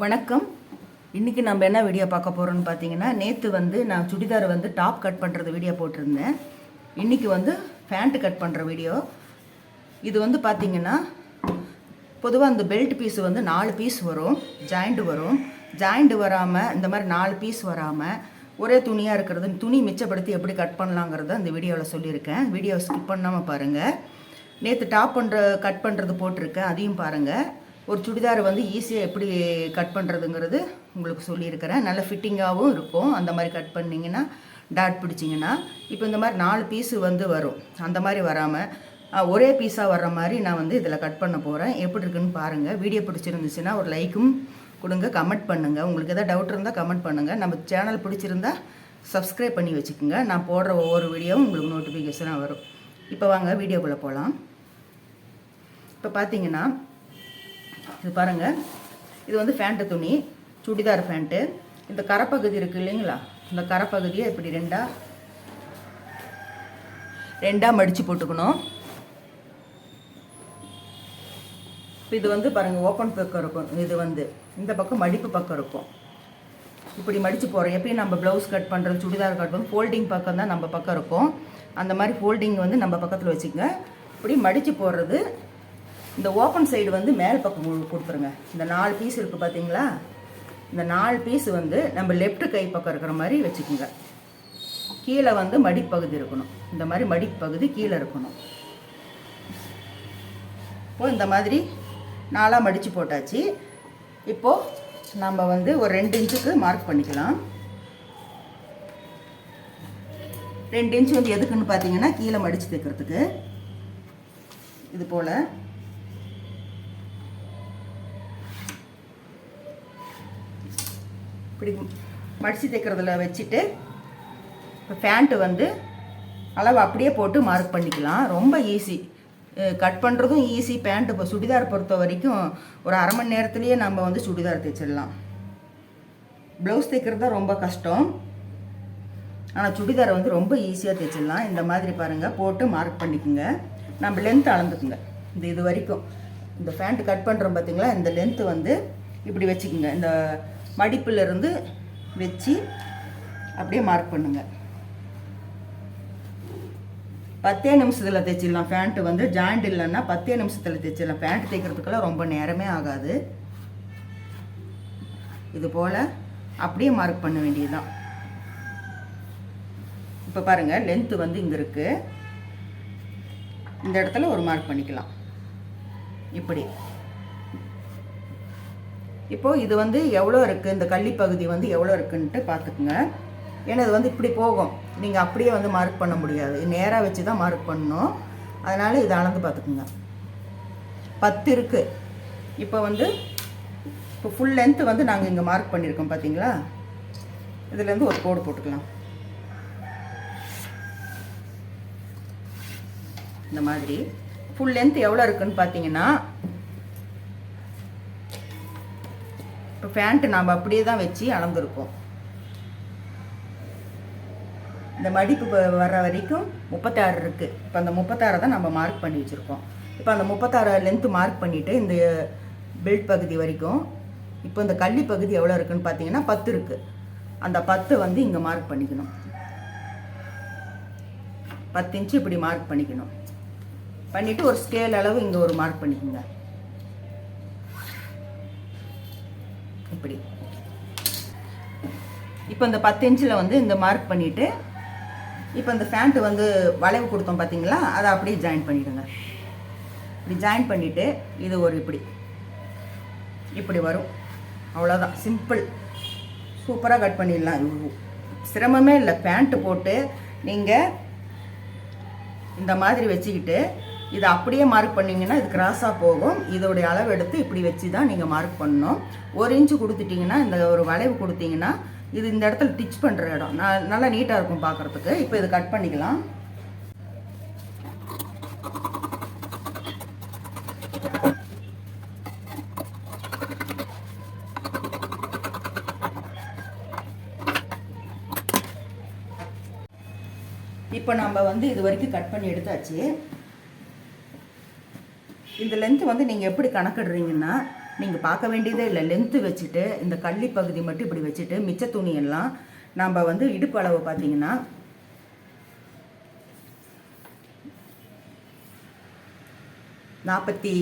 வணக்கம். இன்றைக்கி நம்ம என்ன வீடியோ பார்க்க போகிறோம்னு பார்த்தீங்கன்னா நேற்று வந்து நான் சுடிதார் வந்து டாப் கட் பண்ணுறது வீடியோ போட்டிருந்தேன். இன்றைக்கி வந்து ஃபேண்ட்டு கட் பண்ணுற வீடியோ இது வந்து பார்த்தீங்கன்னா பொதுவாக அந்த பெல்ட் பீஸ் வந்து நாலு பீஸ் வரும் ஜாயிண்ட் வரும். ஜாயிண்ட் வராமல் இந்த மாதிரி நாலு பீஸ் வராமல் ஒரே துணியாக இருக்கிறது துணி மிச்சப்படுத்தி எப்படி கட் பண்ணலாங்கிறத அந்த வீடியோவில் சொல்லியிருக்கேன். வீடியோ ஸ்கிப் பண்ணாமல் பாருங்கள் நேற்று டாப் பண்ணுற கட் பண்ணுறது போட்டிருக்கேன் அதையும் பாருங்கள் ஒரு சுடிதார் வந்து ஈஸியாக எப்படி கட் பண்ணுறதுங்கிறது உங்களுக்கு சொல்லியிருக்கிறேன். நல்ல ஃபிட்டிங்காகவும் இருக்கும். அந்த மாதிரி கட் பண்ணிங்கன்னா டாட் பிடிச்சிங்கன்னா இப்போ இந்த மாதிரி நாலு பீஸு வந்து வரும். அந்த மாதிரி வராமல் ஒரே பீஸாக வர்ற மாதிரி நான் வந்து இதில் கட் பண்ண போகிறேன் எப்படி இருக்குன்னு பாருங்கள் வீடியோ பிடிச்சிருந்துச்சுன்னா ஒரு லைக்கும் கொடுங்க. கமெண்ட் பண்ணுங்கள் உங்களுக்கு எதாவது டவுட் இருந்தால் கமெண்ட் பண்ணுங்கள் நம்ம சேனல் பிடிச்சிருந்தா சப்ஸ்கிரைப் பண்ணி வச்சுக்கோங்க. நான் போடுற ஒவ்வொரு வீடியோவும் உங்களுக்கு நோட்டிஃபிகேஷனாக வரும். இப்போ வாங்க வீடியோக்குள்ளே போகலாம் இப்போ பார்த்தீங்கன்னா இது பாருங்கள் இது வந்து ஃபேண்ட்டு துணி சுடிதார் ஃபேண்ட்டு இந்த கரைப்பகுதி இருக்குது இல்லைங்களா? இந்த கரைப்பகுதியை இப்படி ரெண்டாக ரெண்டாக மடித்து போட்டுக்கணும். இப்போ இது வந்து பாருங்கள் ஓப்பன் பக்கம் இருக்கும். இது வந்து இந்த பக்கம் மடிப்பு பக்கம் இருக்கும். இப்படி மடித்து போகிறோம் எப்பயும் நம்ம ப்ளவுஸ் கட் பண்ணுறது சுடிதார் கட் பண்ணுறது ஃபோல்டிங் பக்கம் தான் நம்ம பக்கம் இருக்கும். அந்த மாதிரி ஃபோல்டிங் வந்து நம்ம பக்கத்தில் வச்சுக்கோங்க. இப்படி மடித்து போடுறது இந்த ஓப்பன் சைடு வந்து மேல் பக்கம் கொடுத்துருங்க. இந்த நாலு பீஸ் இருக்குது பார்த்தீங்களா இந்த நாலு பீஸ் வந்து நம்ம லெஃப்ட் கை பக்கம் இருக்கிற மாதிரி வச்சுக்கோங்க. கீழே வந்து மடிப்பகுதி இருக்கணும். இந்த மாதிரி மடிப்பகுதி கீழே இருக்கணும். இப்போ இந்த மாதிரி நாலாக மடித்து போட்டாச்சு. இப்போது நம்ம வந்து ஒரு ரெண்டு இன்ச்சுக்கு மார்க் பண்ணிக்கலாம். ரெண்டு இன்ச்சு வந்து எதுக்குன்னு பார்த்தீங்கன்னா கீழே மடித்து தைக்கிறதுக்கு. இது போல். இப்படி மடித்து தைக்கிறதுல வச்சுட்டு இப்போ பேண்ட்டு வந்து அளவு அப்படியே போட்டு மார்க் பண்ணிக்கலாம். ரொம்ப ஈஸி கட் பண்ணுறதும் ஈஸி பேண்ட்டு இப்போ சுடிதார் பொறுத்த வரைக்கும் ஒரு அரை மணி நேரத்துலேயே நம்ம வந்து சுடிதார் தைச்சிடலாம். ப்ளவுஸ் தைக்கிறது தான் ரொம்ப கஷ்டம். ஆனால் சுடிதாரை வந்து ரொம்ப ஈஸியாக தைச்சிடலாம். இந்த மாதிரி பாருங்கள் போட்டு மார்க் பண்ணிக்கோங்க. நம்ம லென்த் அளந்துக்குங்க. இந்த இது வரைக்கும். இந்த ஃபேண்ட்டு கட் பண்ணுறோம் பார்த்தீங்களா இந்த லென்த்து வந்து இப்படி வச்சுக்கோங்க. இந்த மடிப்புல இருந்து வச்சு அப்படியே மார்க் பண்ணுங்கள் பத்தே நிமிஷத்தில் தைச்சிடலாம். பேண்ட்டு வந்து ஜாயிண்ட் இல்லைன்னா பத்தே நிமிஷத்தில் தைச்சிடலாம். பேண்ட் தைக்கிறதுக்கெல்லாம் ரொம்ப நேரமே ஆகாது. இது போல் அப்படியே மார்க் பண்ண வேண்டியதுதான். இப்போ பாருங்கள் லென்த்து வந்து இங்கே இருக்குது இந்த இடத்துல ஒரு மார்க் பண்ணிக்கலாம். இப்படி. இப்போது இது வந்து எவ்வளோ இருக்குது இந்த கள்ளி பகுதி வந்து எவ்வளோ இருக்குன்ட்டு பார்த்துக்குங்க. ஏன்னா இது வந்து இப்படி போகும். நீங்கள் அப்படியே வந்து மார்க் பண்ண முடியாது. நேராக வச்சு தான் மார்க் பண்ணணும். அதனால் இதை அளந்து பார்த்துக்குங்க. பத்து இருக்குது இப்போ வந்து இப்போ ஃபுல் லென்த்து வந்து நாங்கள் இங்கே மார்க் பண்ணியிருக்கோம் பார்த்தீங்களா? இதுலேருந்து ஒரு கோடு போட்டுக்கலாம். இந்த மாதிரி. ஃபுல் லென்த் எவ்வளோ இருக்குதுன்னு பார்த்தீங்கன்னா பேண்ட்டு நாம் அப்படியே தான் வச்சு அளந்துருக்கோம் இந்த மடிப்பு வர்ற வரைக்கும் முப்பத்தாறு இருக்குது இப்போ அந்த முப்பத்தாறை தான் நம்ம மார்க் பண்ணி வச்சுருக்கோம். இப்போ அந்த முப்பத்தாறு லென்த்து மார்க் பண்ணிவிட்டு இந்த பெல்ட் பகுதி வரைக்கும் இப்போ இந்த கள்ளி பகுதி எவ்வளோ இருக்குன்னு பார்த்தீங்கன்னா பத்து இருக்குது அந்த பத்து வந்து இங்கே மார்க் பண்ணிக்கணும். பத்து இன்ச்சு இப்படி மார்க் பண்ணிக்கணும். பண்ணிவிட்டு ஒரு ஸ்கேல் அளவு இங்கே ஒரு மார்க் பண்ணிக்கோங்க. இப்படி. இப்போ இந்த பத்து இன்ச்சில் வந்து இந்த மார்க் பண்ணிவிட்டு இப்போ இந்த ஃபேண்ட்டு வந்து வளைவு கொடுத்தோம் பார்த்தீங்களா அதை அப்படியே ஜாயின் பண்ணிவிடுங்க இப்படி ஜாயின் பண்ணிவிட்டு இது ஒரு இப்படி. இப்படி வரும். அவ்வளோதான் சிம்பிள் சூப்பராக கட் பண்ணிடலாம். சிரமமே இல்லை. பேண்ட்டு போட்டு நீங்கள் இந்த மாதிரி வச்சுக்கிட்டு இதை அப்படியே மார்க் பண்ணிங்கன்னா இது கிராஸாக போகும். இதோடைய அளவு எடுத்து இப்படி வச்சு தான் நீங்கள் மார்க் பண்ணணும். ஒரு இன்ச்சு கொடுத்துட்டிங்கன்னா இந்த ஒரு வளைவு கொடுத்தீங்கன்னா இது இந்த இடத்துல டிச் பண்ணுற இடம். நல்லா நீட்டாக இருக்கும் பார்க்குறதுக்கு. இப்போ இது கட் பண்ணிக்கலாம். இப்போ நம்ம வந்து இது வரைக்கும் கட் பண்ணி எடுத்தாச்சு. இந்த லென்த்து வந்து நீங்கள் எப்படி கணக்கிடுறீங்கன்னா நீங்கள் பார்க்க வேண்டியதே இல்லை. லென்த்து வச்சுட்டு இந்த கள்ளி பகுதி மட்டும் இப்படி வச்சுட்டு மிச்ச துணியெல்லாம் நம்ம வந்து இடுப்பு அளவு பார்த்தீங்கன்னா நாற்பத்தி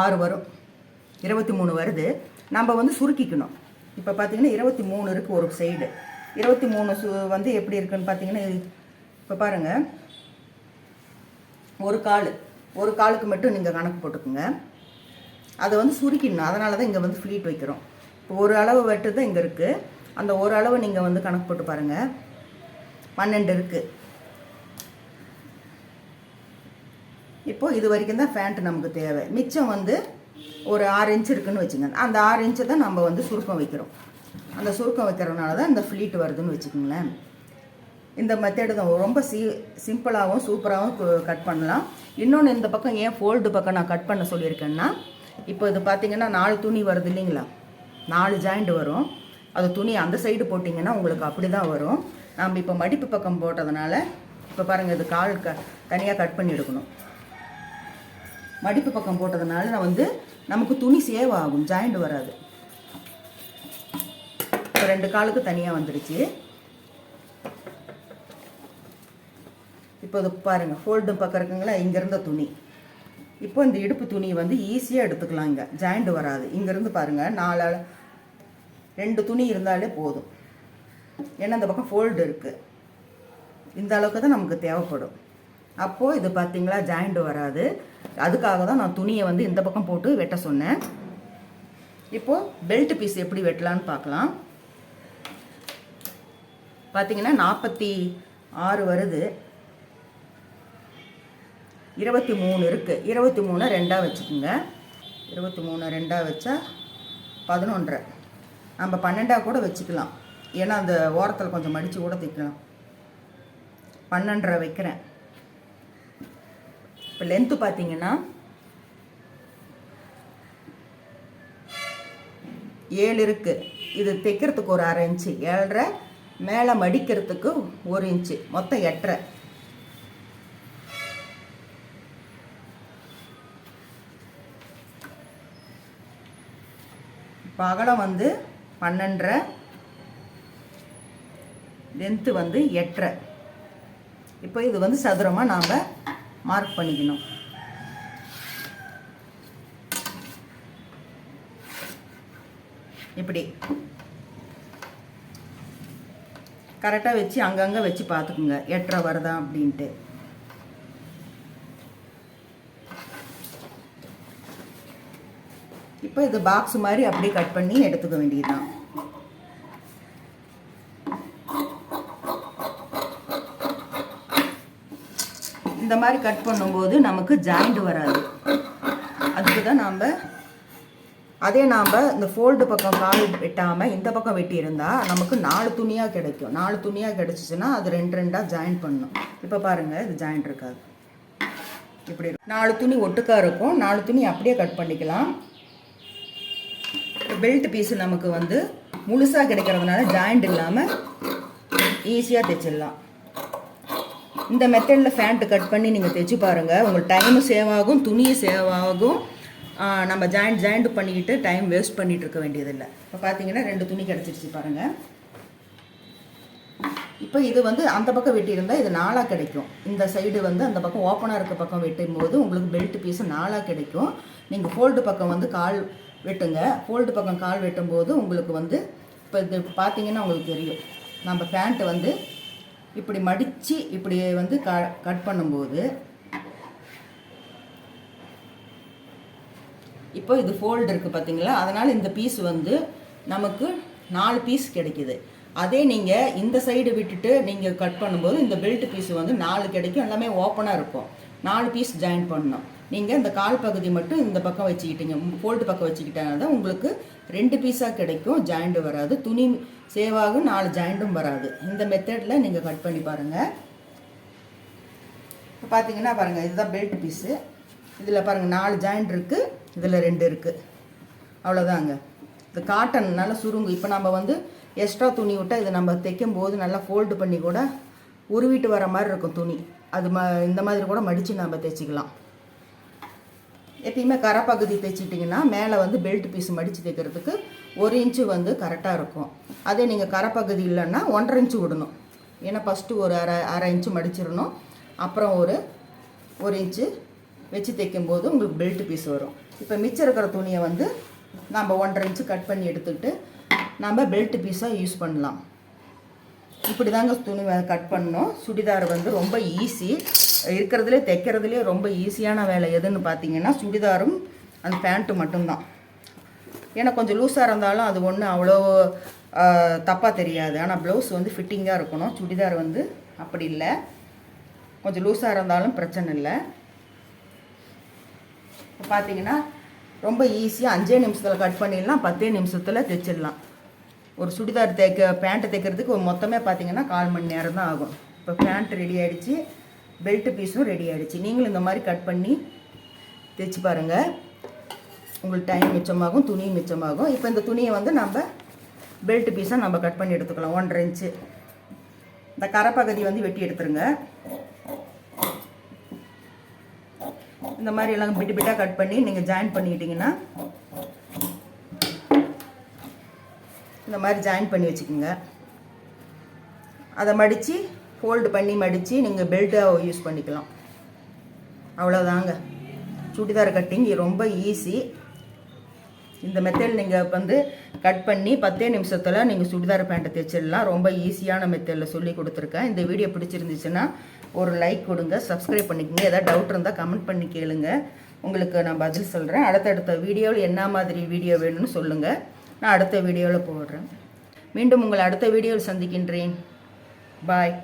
ஆறு வரும். இருபத்தி மூணு வருது. நம்ம வந்து சுருக்கிக்கணும். இப்போ பார்த்தீங்கன்னா இருபத்தி மூணு இருக்குது ஒரு சைடு இருபத்தி மூணு சு வந்து எப்படி இருக்குன்னு பார்த்தீங்கன்னா இப்போ பாருங்கள் ஒரு கால். ஒரு காலுக்கு மட்டும் நீங்கள் கணக்கு போட்டுக்கோங்க. அதை வந்து சுருக்கிடணும். அதனால தான் இங்கே வந்து ஃப்ளீட் வைக்கிறோம். இப்போ ஒரு அளவு வெட்டு தான் இங்கே இருக்குது அந்த ஒரு அளவு நீங்கள் வந்து கணக்கு போட்டு பாருங்கள் பன்னெண்டு இருக்குது இப்போது இது வரைக்கும் தான் ஃபேண்ட் நமக்கு தேவை. மிச்சம் வந்து ஒரு ஆறு இன்ச் இருக்குதுன்னு வச்சுங்க அந்த ஆறு இன்ச்சை தான் நம்ம வந்து சுருக்கம் வைக்கிறோம். அந்த சுருக்கம் வைக்கிறதுனால தான் இந்த ஃப்ளீட் வருதுன்னு வச்சுக்கோங்களேன். இந்த மெத்தடு தான் ரொம்ப சி சிம்பிளாகவும் சூப்பராகவும் கட் பண்ணலாம். இன்னொன்று இந்த பக்கம் ஏன் ஃபோல்டு பக்கம் நான் கட் பண்ண சொல்லியிருக்கேன்னா இப்போ இது பார்த்தீங்கன்னா நாலு துணி வருது இல்லைங்களா? நாலு ஜாயிண்ட் வரும். அது துணி அந்த சைடு போட்டிங்கன்னா உங்களுக்கு அப்படி தான் வரும். நம்ம இப்போ மடிப்பு பக்கம் போட்டதுனால இப்போ பாருங்கள் இது கால் க தனியாக கட் பண்ணி எடுக்கணும். மடிப்பு பக்கம் போட்டதுனால நான் வந்து நமக்கு துணி சேவ் ஆகும் ஜாயிண்ட் வராது. இப்போ ரெண்டு காலுக்கு தனியாக வந்துடுச்சு இப்போ இது பாருங்கள் ஃபோல்டு பக்கம் இருக்குங்களா? இங்கேருந்த துணி. இப்போ இந்த இடுப்பு துணியை வந்து ஈஸியாக எடுத்துக்கலாம் இங்கே. ஜாயிண்ட் வராது. இங்கேருந்து பாருங்கள் நாலு ரெண்டு துணி இருந்தாலே போதும். ஏன்னா இந்த பக்கம் ஃபோல்டு இருக்குது இந்த அளவுக்கு தான் நமக்கு தேவைப்படும். அப்போது இது பார்த்தீங்களா ஜாயிண்ட் வராது. அதுக்காக தான் நான் துணியை வந்து இந்த பக்கம் போட்டு வெட்ட சொன்னேன். இப்போது பெல்ட் பீஸ் எப்படி வெட்டலான்னு பார்க்கலாம். பார்த்தீங்கன்னா நாற்பத்தி ஆறு வருது. இருபத்தி மூணு இருக்குது இருபத்தி மூணு ரெண்டாக வச்சுக்கோங்க. இருபத்தி மூணு ரெண்டாக வச்சா பதினொன்றரை. நம்ம பன்னெண்டாக கூட வச்சுக்கலாம். ஏன்னா அந்த ஓரத்தில் கொஞ்சம் மடித்து கூட தைக்கலாம். பன்னெண்டரை வைக்கிறேன். இப்போ லென்த்து பார்த்தீங்கன்னா ஏழு இருக்குது இது தைக்கிறதுக்கு ஒரு அரை இன்ச்சு ஏழரை மேலே மடிக்கிறதுக்கு ஒரு இன்ச்சு மொத்தம் எட்டரை. இப்போ அகலம் வந்து பன்னெண்டரை லென்த்து வந்து எட்டரை. இப்போ இது வந்து சதுரமாக நாம் மார்க் பண்ணிக்கணும். இப்படி. கரெக்டாக வச்சு அங்கங்கே வச்சு பார்த்துக்குங்க. எட்டரை வருதா அப்படின்ட்டு. இப்போ இது பாக்ஸ் மாதிரி அப்படியே கட் பண்ணி எடுத்துக்க வேண்டியதுதான். இந்த மாதிரி கட் பண்ணும்போது நமக்கு ஜாயிண்ட் வராது. அதுக்கு தான் நாம் அதே நாம் இந்த ஃபோல்டு பக்கம் கால் வெட்டாமல் இந்த பக்கம் வெட்டியிருந்தால் நமக்கு நாலு துணியாக கிடைக்கும். நாலு துணியாக கிடைச்சிச்சுன்னா அது ரெண்டு ரெண்டாக ஜாயின் பண்ணணும் இப்போ பாருங்கள் இது ஜாயிண்ட் இருக்காது. இப்படி நாலு துணி ஒட்டுக்காக இருக்கும். நாலு துணி அப்படியே கட் பண்ணிக்கலாம். பெல்ட் பீஸ் நமக்கு வந்து முழுசாக கிடைக்கிறதுனால ஜாயிண்ட் இல்லாமல் ஈஸியாக தைச்சிடலாம். இந்த மெத்தடில் ஃபேண்ட்டு கட் பண்ணி நீங்கள் தைச்சு பாருங்கள் உங்களுக்கு டைமும் சேவ் ஆகும் துணியும் சேவ் ஆகும் நம்ம ஜாயிண்ட் ஜாயிண்ட் பண்ணிக்கிட்டு டைம் வேஸ்ட் பண்ணிகிட்டு இருக்க வேண்டியதில்லை. இப்போ பார்த்தீங்கன்னா ரெண்டு துணி கிடச்சிருச்சு பாருங்கள் இப்போ இது வந்து அந்த பக்கம் வெட்டியிருந்தால் இது நாலாக கிடைக்கும். இந்த சைடு வந்து அந்த பக்கம் ஓப்பனாக இருக்க பக்கம் வெட்டும் போது உங்களுக்கு பெல்ட் பீஸு நாலாக கிடைக்கும். நீங்கள் ஃபோல்டு பக்கம் வந்து கால் வெட்டுங்க. ஃபோல்டு பக்கம் கால் வெட்டும்போது உங்களுக்கு வந்து இப்போ இது பார்த்தீங்கன்னா உங்களுக்கு தெரியும். நம்ம பேண்ட்டு வந்து இப்படி மடித்து இப்படி வந்து க கட் பண்ணும்போது இப்போ இது ஃபோல்டு இருக்குது பார்த்தீங்களா அதனால் இந்த பீஸ் வந்து நமக்கு நாலு பீஸ் கிடைக்கிது. அதே நீங்கள் இந்த சைடு விட்டுட்டு நீங்கள் கட் பண்ணும்போது இந்த பெல்ட் பீஸ் வந்து நாலு கிடைக்கும் எல்லாமே ஓப்பனாக இருக்கும். நாலு பீஸ் ஜாயின் பண்ணணும். நீங்கள் இந்த கால் பகுதி மட்டும் இந்த பக்கம் வச்சுக்கிட்டீங்க. ஃபோல்டு பக்கம் வச்சுக்கிட்டனால தான் உங்களுக்கு ரெண்டு பீஸாக கிடைக்கும். ஜாயிண்ட் வராது. துணி சேவாகும் நாலு ஜாயிண்ட்டும் வராது. இந்த மெத்தடில் நீங்கள் கட் பண்ணி பாருங்கள் இப்போ பார்த்தீங்கன்னா பாருங்கள் இதுதான் பெல்ட் பீஸு இதில் பாருங்கள் நாலு ஜாயிண்ட் இருக்குது இதில் ரெண்டு இருக்குது அவ்வளோதாங்க இந்த காட்டன் நல்லா சுருங்கு இப்போ நம்ம வந்து எக்ஸ்ட்ரா துணி விட்டால் இது நம்ம தைக்கும் போது நல்லா ஃபோல்டு பண்ணி கூட உருவிட்டு வர மாதிரி இருக்கும் துணி. அது ம இந்த மாதிரி கூட மடித்து நம்ம தைச்சிக்கலாம். எப்பயுமே பகுதி தைச்சிட்டிங்கன்னா மேலே வந்து பெல்ட் பீஸ் மடித்து தைக்கிறதுக்கு ஒரு இன்ச்சு வந்து கரெக்டாக இருக்கும். அதே நீங்கள் கரைப்பகுதி இல்லைன்னா ஒன்றரை இன்ச்சு விடணும். ஏன்னா ஃபஸ்ட்டு ஒரு அரை அரை இன்ச்சு மடிச்சிடணும். அப்புறம் ஒரு ஒரு இன்ச்சு வச்சு தைக்கும்போது உங்களுக்கு பெல்ட் பீஸ் வரும். இப்போ மிச்சம் இருக்கிற துணியை வந்து நம்ம ஒன்றரை இன்ச்சு கட் பண்ணி எடுத்துக்கிட்டு நம்ம பெல்ட் பீஸாக யூஸ் பண்ணலாம். இப்படி தாங்க துணி கட் பண்ணோம் சுடிதார் வந்து ரொம்ப ஈஸி இருக்கிறதுலே தைக்கிறதுலே ரொம்ப ஈஸியான வேலை எதுன்னு பார்த்தீங்கன்னா சுடிதாரும் அந்த பேண்ட்டு மட்டும்தான். ஏன்னா கொஞ்சம் லூஸாக இருந்தாலும் அது ஒன்றும் அவ்வளோ தப்பாக தெரியாது. ஆனால் ப்ளவுஸ் வந்து ஃபிட்டிங்காக இருக்கணும். சுடிதார் வந்து அப்படி இல்லை. கொஞ்சம் லூஸாக இருந்தாலும் பிரச்சனை இல்லை. இப்போ பார்த்தீங்கன்னா ரொம்ப ஈஸியாக அஞ்சே நிமிஷத்தில் கட் பண்ணிடலாம். பத்தே நிமிஷத்தில் தைச்சிடலாம். ஒரு சுடிதார் தைக்க பேண்ட்டு தைக்கிறதுக்கு மொத்தமே பார்த்தீங்கன்னா கால் மணி நேரம் தான் ஆகும். இப்போ பேண்ட் ரெடி ஆகிடுச்சு பெல்ட்டு பீஸும் ரெடி ஆகிடுச்சு நீங்களும் இந்த மாதிரி கட் பண்ணி தைச்சு பாருங்கள் உங்களுக்கு டைம் மிச்சமாகும் துணியும் மிச்சமாகும். இப்போ இந்த துணியை வந்து நம்ம பெல்ட் பீஸாக நம்ம கட் பண்ணி எடுத்துக்கலாம் ஒன்றரை இன்ச்சு இந்த கரைப்பகுதி வந்து வெட்டி எடுத்துருங்க. இந்த மாதிரி எல்லாம் பிட்டு பிட்டாக கட் பண்ணி நீங்கள் ஜாயின் பண்ணிக்கிட்டிங்கன்னா இந்த மாதிரி ஜாயின் பண்ணி வச்சுக்கோங்க. அதை மடித்து ஃபோல்டு பண்ணி மடித்து நீங்கள் பெல்ட்டாக யூஸ் பண்ணிக்கலாம். அவ்வளோதாங்க சுடிதார் கட்டிங் ரொம்ப ஈஸி இந்த மெத்தட் நீங்கள் வந்து கட் பண்ணி பத்தே நிமிஷத்தில் நீங்கள் சுடிதார் பேண்ட்டை தைச்சிடலாம். ரொம்ப ஈஸியான மெத்தடில் சொல்லி கொடுத்துருக்கேன். இந்த வீடியோ பிடிச்சிருந்துச்சுன்னா ஒரு லைக் கொடுங்க சப்ஸ்கிரைப் பண்ணிக்கோங்க. ஏதாவது டவுட் இருந்தால் கமெண்ட் பண்ணி கேளுங்க. உங்களுக்கு நான் பதில் சொல்கிறேன் அடுத்தடுத்த வீடியோவில் என்ன மாதிரி வீடியோ வேணும்னு சொல்லுங்கள் நான் அடுத்த வீடியோவில் போடுறேன். மீண்டும் உங்களை அடுத்த வீடியோவில் சந்திக்கின்றேன். பாய்